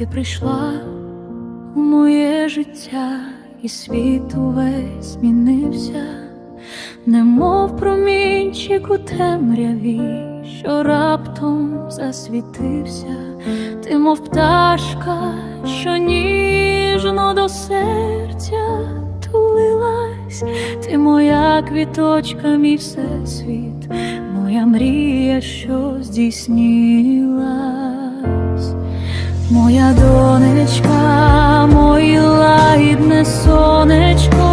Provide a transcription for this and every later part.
ти прийшла у моє життя, і світ увесь змінився, немов промінчик у темряві, що раптом засвітився, ти, мов пташка, що ніжно до серця тулилась, ти моя квіточка, мій всесвіт, моя мрія, що здійснилась. Моя донечка, моє лагідне сонечко,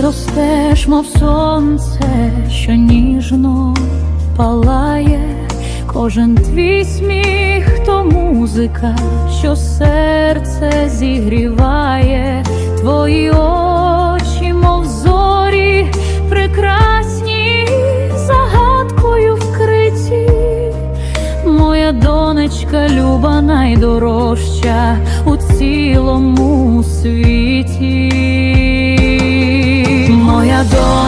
Ти ростеш, мов сонце, що ніжно палає, кожен твій сміх, то музика, що серце зігріває, твої очі, мов зорі, прекрасні загадкою вкриті. Моя донечка, люба найдорожча у цілому світі. Моя донечка, мої ла.